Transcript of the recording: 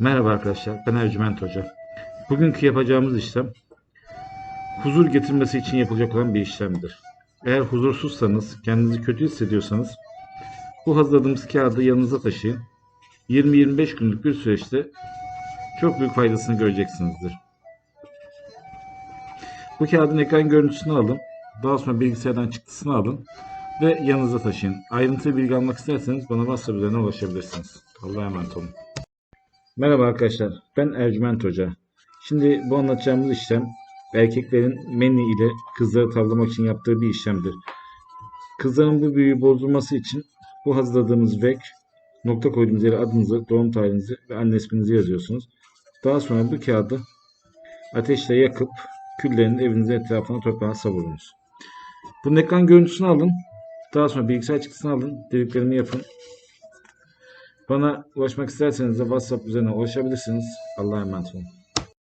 Merhaba arkadaşlar, ben Ercüment Hoca. Bugünkü yapacağımız işlem, huzur getirmesi için yapılacak olan bir işlemdir. Eğer huzursuzsanız, kendinizi kötü hissediyorsanız, bu hazırladığımız kağıdı yanınıza taşıyın. 20-25 günlük bir süreçte çok büyük faydasını göreceksinizdir. Bu kağıdın ekran görüntüsünü alın, daha sonra bilgisayardan çıktısını alın ve yanınıza taşıyın. Ayrıntılı bilgi almak isterseniz bana WhatsApp üzerinden ulaşabilirsiniz. Allah'a emanet olun. Merhaba arkadaşlar, ben Ercüment Hoca. Şimdi bu anlatacağımız işlem erkeklerin meni ile kızları tavlamak için yaptığı bir işlemdir. Kızların bu büyüyü bozdurması için bu hazırladığımız vek, nokta koyduğumuz yere adınızı, doğum tarihinizi ve anne isminizi yazıyorsunuz. Daha sonra bu kağıdı ateşle yakıp küllerini evinizin etrafına toprağa savurunuz. Bunun ekran görüntüsünü alın. Daha sonra bilgisayar çıktısını alın. Dediklerimi yapın. Bana ulaşmak isterseniz de WhatsApp üzerinden ulaşabilirsiniz. Allah'a emanet olun.